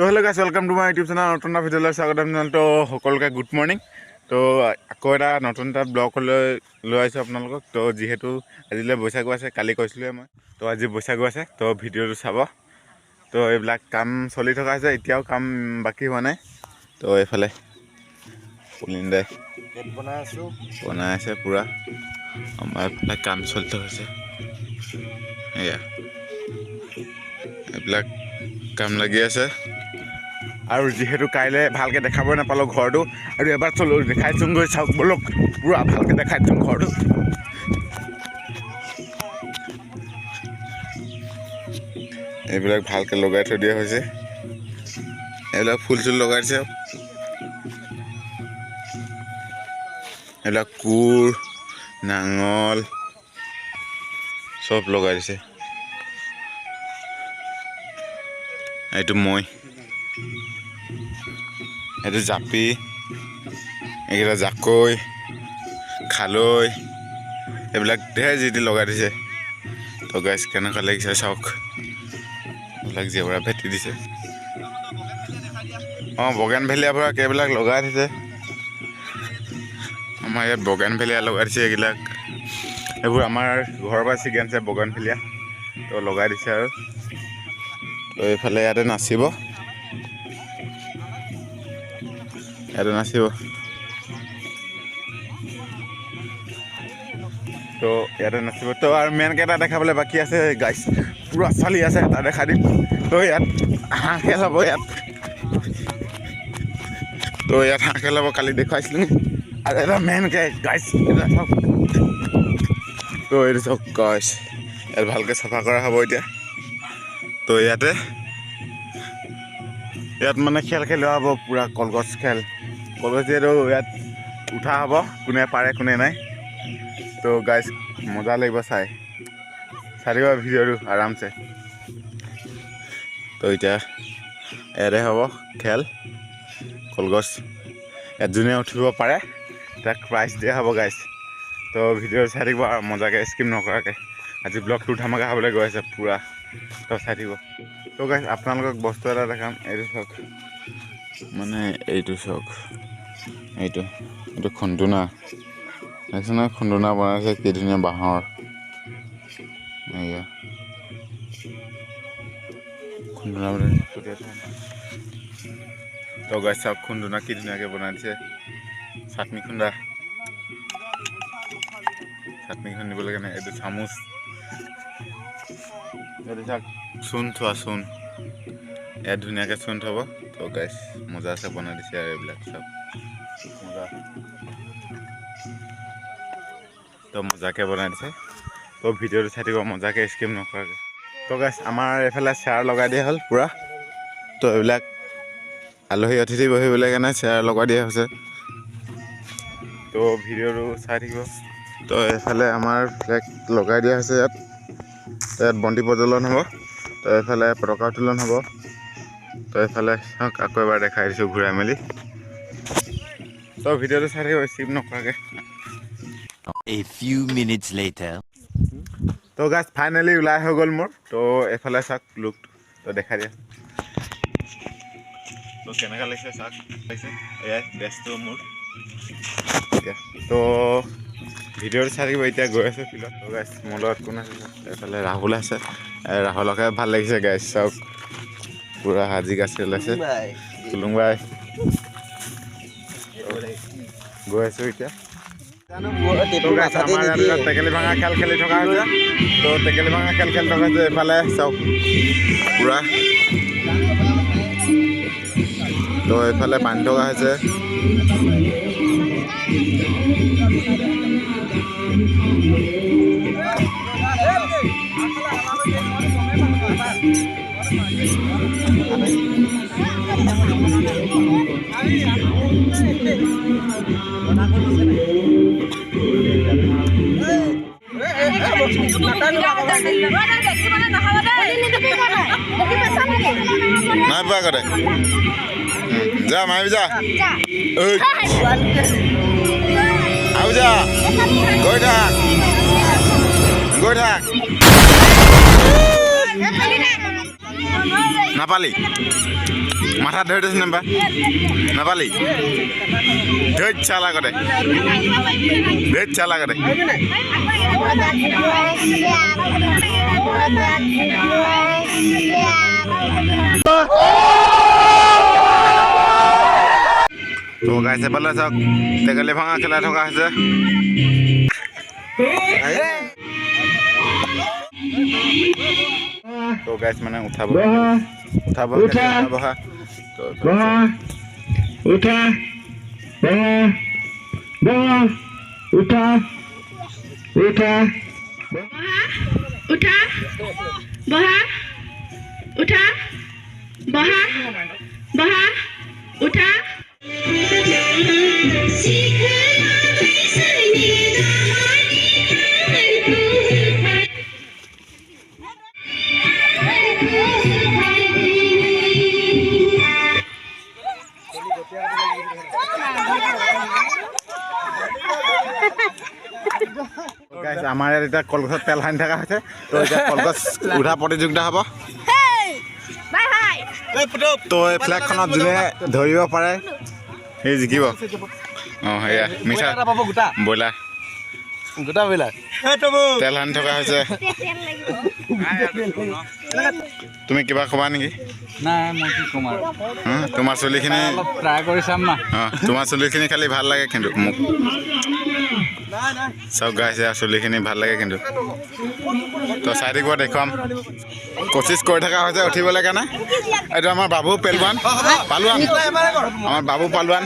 তো hello' guys welcome to my YouTube channel নতুন এটা ভিডিঅ'লৈ স্বাগতম জনালোঁ সকলোকে গুড মৰ্ণিং তো আকৌ এটা নতুন এটা ব্লগলৈ লৈ আহিছোঁ আপোনালোকক। তো যিহেতু আজিলৈ বৈশাগু আছে কালি কৈছিলোঁৱে মই। তো আজি বৈশাগু আছে তো ভিডিঅ'টো চাব। তো এইবিলাক কাম চলি থকা হৈছে এতিয়াও কাম বাকী হোৱা নাই। তো এইফালে পুলিন্দাই বনাই আছোঁ। বনাই আছে পূৰা। আমাৰ এইফালে কাম চলি থকা হৈছে। এয়া। এইবিলাক কাম লাগি আছে। আৰু যিহেতু কাইলৈ ভালকৈ দেখাবই নাপালোঁ ঘৰটো, আৰু এবাৰ চলো দেখাই দেখাইছোঁগৈ চাওক, বলক, পূৰা ভালকৈ দেখাই দিওঁ ঘৰটো। এইবিলাক ভালকৈ লগাই থৈ দিয়া হৈছে। এইবিলাক ফুল চুল লগাই দিছে এইবিলাক কোৰ, নাঙল, চব লগাই দিছে। এইটো মই। এইটো জাপি এইকেইটা জাকৈ, খালৈ, এইবিলাক ঢেৰ যি টি লগাই দিছে। তো গাইছ কেনেকুৱা লাগিছে চাওক। এইবিলাক জেওৰা ভেটি দিছে। অঁ, বগেন ভেলীয়া পৰা কেইবিলাক লগাই দিছে। আমাৰ ইয়াত বগেন ভেলীয়া লগাই দিছে এইবিলাক এইবোৰ আমাৰ ঘৰৰ পৰা ছিগি আনিছে বগেন ভেলীয়া। তো লগাই দিছে আৰু। তো এইফালে ইয়াতে নাচিব। ইয়াতে নাচিব তো ইয়াতে নাচিব তো আৰু মেইনকৈ এটা দেখাবলৈ বাকী আছে গাইছ পূৰা চলি আছে এটা দেখা দিম তো ইয়াত হাঁহ খেলাব ইয়াত তো ইয়াত হাঁহ খেলাব কালি দেখুৱাইছিলোঁ আৰু এটা মেইনকৈ গাইছ এটা চাওক তো এইটো চাওক গাইছ ইয়াত ভালকৈ চাফা কৰা হ'ব এতিয়া তো ইয়াতে ইয়াত মানে খেল খেলোৱা হ'ব পূৰা কলগছ খেল যিহেতু ইয়াত উঠা হ'ব কোনে পাৰে কোনে নাই। তো গাইজ মজা লাগিব চাই। চাই ভিডিঅ'টো আৰামছে। তো এতিয়া ইয়াতে হ'ব খেল কলগছ। যোনে উঠিব পাৰে তাক প্ৰাইজ দিয়া হ'ব গাইজ তো ভিডিঅ' চাই থাকিব আৰু মজাকৈ স্কিম নকৰাকৈ। আজি ব্লগটো ধামাকা হ'বলৈ গৈ আছে পূৰা। তো চাই থাকিব। তো গাইজ আপোনালোকক বস্তু এটা দেখাম এইটো চাওক। মানে এইটো চাওক। এইটো এইটো খুন্দুনা। দেখিছে নহয় খুন্দুনা বনাইছে কি ধুনীয়া বাঁহৰ। খুন্দুনা গাইজ চাওক খুন্দুনা কি ধুনীয়াকৈ বনাই দিছে। চাটনি খুন্দা। চাটনি খুন্দিবলৈ কাৰণে এইটো চামুচ। এইটো চাওক চূণ থোৱা চূণ। ইয়াত ধুনীয়াকৈ চূণ থ'ব। তো গাইছ মজা আছে বনাই দিছে আৰু এইবিলাক চব। তো মজাকৈ বনাই দিছে। তো ভিডিঅ'টো চাই থাকিব মজাকৈ স্কিম নকৰাকৈ। তো গাইছ আমাৰ এইফালে চেয়াৰ লগাই দিয়া হ'ল পূৰা। তো এইবিলাক আলহী অতিথি বহিবলৈ কাৰণে চেয়াৰ লগাই দিয়া হৈছে। তো ভিডিঅ'টো চাই থাকিব। তো এইফালে আমাৰ ফ্লেগ লগাই দিয়া হৈছে ইয়াত। ইয়াত বন্তি প্ৰজ্বলন হ'ব। তো এইফালে পতাকা উত্তোলন হ'ব। তো এইফালে আকৌ এবাৰ দেখাই দিছোঁ ঘূৰাই মেলি। তো ভিডিঅ'টো চাই থাকিব স্কিপ নকৰাকৈ। A few minutes later. তো গাছ ফাইনেলি ওলাই হৈ গ'ল মোৰ। তো এইফালে চাওক লুকটো তো দেখাই দিয়া। তো কেনেকুৱা লাগিছে চাওক লাগিছে। এয়াই ড্ৰেছটো মোৰ। এতিয়া তো ভিডিঅ'টো চাই থাকিব এতিয়া গৈ আছোঁ ফিল্ডত তো। গাইছ মোৰ লগত কোন আছে। এইফালে ৰাহুল আছে। এ, ৰাহুলকে ভালো লাগিছে গাইছ চাওক। পূৰা হাজি গাছ ওলাইছে তুলুং বাই। গৈ আছোঁ এতিয়া। টেকেলি ভাঙা খেল খেলি থকা হৈছে। তো টেকেলি ভাঙা খেল খেলি থকা হৈছে এইফালে চাওক। পূৰা। তো এইফালে বান্ধি থকা হৈছে। নাই পোৱা আগতে। যা মাৰিবি যা। আৰু যা। গৈ থাক। গৈ থাক। নাপালি? মাথা ধৰি দিছে নাপা নাপালি? ধৈত চাল আগতে ধৈত চাল আগতে তো গাইছে পালে চাওক টেকেলি ভঙা খেলাই থকা হৈছে তো গাইছ মানে উঠাব উঠাব উঠা। বহা তো বহা উঠা বহা বহা উঠা উঠা উঠা বহা উঠা বহা বহা উঠা গাইছ আমাৰ ইয়াত এতিয়া কলগছত তেল সানি থকা হৈছে তো এতিয়া কলগছ উঠা প্ৰতিযোগিতা হ'ব। তো এই ফ্লেগখনত যোনে ধৰিব পাৰে। সেই জিকিব অঁ সেয়া মিঠা। ব্ৰইলাৰ গোটা। ব্ৰইলাৰ। তেল সানি থকা হৈছে। তুমি কিবা ক'বা নেকি? তোমাৰ চুলিখিনি ট্ৰাই কৰি চাম না। অঁ তোমাৰ চুলিখিনি খালি ভালো লাগে কিন্তু মোক। চব গাইছে আৰু চুলিখিনি ভালো লাগে কিন্তু। তো চাই থাকিব দেখুৱাম। কচিছ কৰি থকা হৈছে, উঠিবলৈ কাৰণে। এইটো আমাৰ বাবু পেলৱান। পালোৱান। আমাৰ বাবু পালোৱান।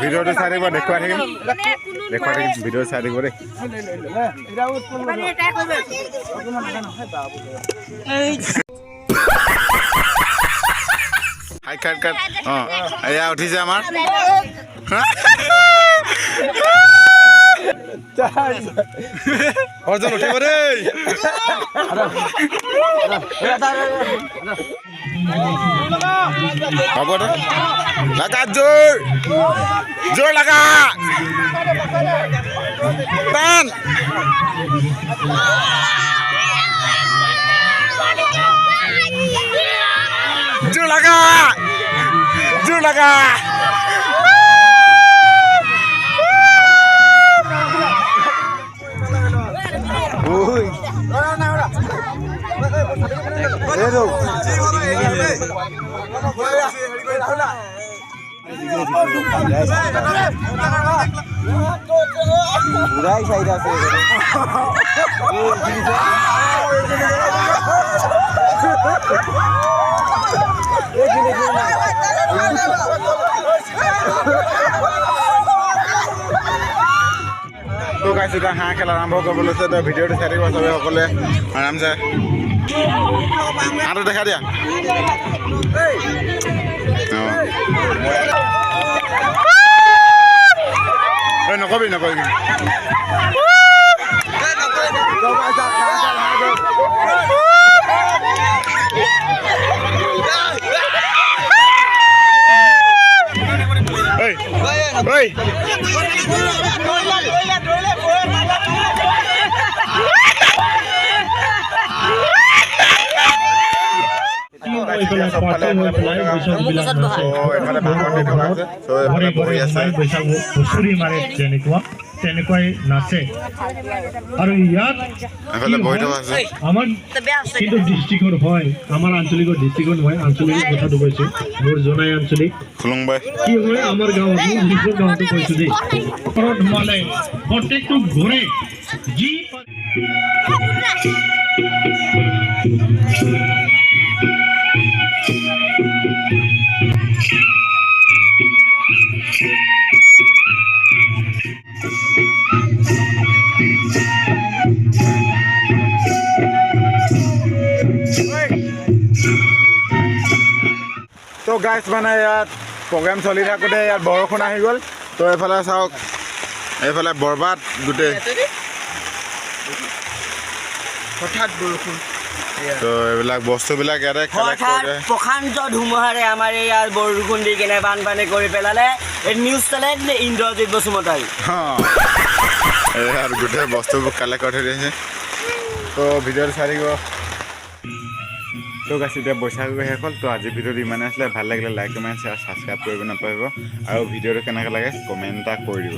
ভিডিঅ'টো চাই থাকিব দেখুৱাই থাকিম। দেখুৱাই থাকিম ভিডিঅ' চাই থাকিব দেই হাই, কাট অঁ, এয়া উঠিছে আমাৰ। দেই হ'ব দে লাগা জোৰ জোৰ লাগা। টান। জোৰ লাগা। জোৰ লাগা। তো এতিয়া হাঁহ খেল আৰম্ভ কৰিব তো ভিডিঅ'টো চাই থাকিব চবে সকলোৱে। আৰামছে হাঁহটো দেখা দিয়া। অঁ। নকবি নকবি। ঐ এইফালে এইফালে ভাগৱত থকা আছে। এইফালে বহি আছে। হুঁচৰি মাৰে যেনেকুৱা তেনেকুৱাই নাচে। আৰু ইয়াত আমাৰ কিন্তু ডিষ্ট্ৰিক্টত হয় আমাৰ আঞ্চলিকৰ ডিষ্ট্ৰিক্টত নহয় আঞ্চলিকৰ কথাটো কৈছো মোৰ জনাই আঞ্চলিক। কি হয় আমাৰ গাঁৱতো নিজৰ গাঁৱতো কৈছো দেই ঘৰত সোমালে প্ৰত্যেকটো ঘৰে যি তো গাইছ মানে ইয়াত প্ৰগ্ৰেম চলি থাকোঁতে ইয়াত বৰষুণ আহি গ'ল। তো এইফালে চাওক এইফালে বৰবাদ গোটেই। হঠাৎ বৰষুণ। তো এইবিলাক বস্তুবিলাক ইয়াতে প্ৰশান্ত ধুমুহাৰে আমাৰ এই ইয়াত বৰষুণ দি কেনে বানপানী কৰি পেলালে। এই নিউজ চেনেল ইন্দ্ৰজিৎ বসুমতাৰী গোটেই বস্তুবোৰ কালেক্ট কৰি থৈ দিছে। তো ভিডিঅ'টো চাই থাকিব। তো আছে এতিয়া বৈশাখ শেষ হ'ল, তো আজিৰ ভিডিঅ'টো ইমানে আছিলে, ভালো লাগিলে লাইক কমেণ্ট শ্বেয়াৰ ছাবস্ক্ৰাইব কৰিব নাপাহৰিব। আৰু ভিডিঅ'টো কেনেকৈ লাগে কমেণ্ট এটা কৰি দিব।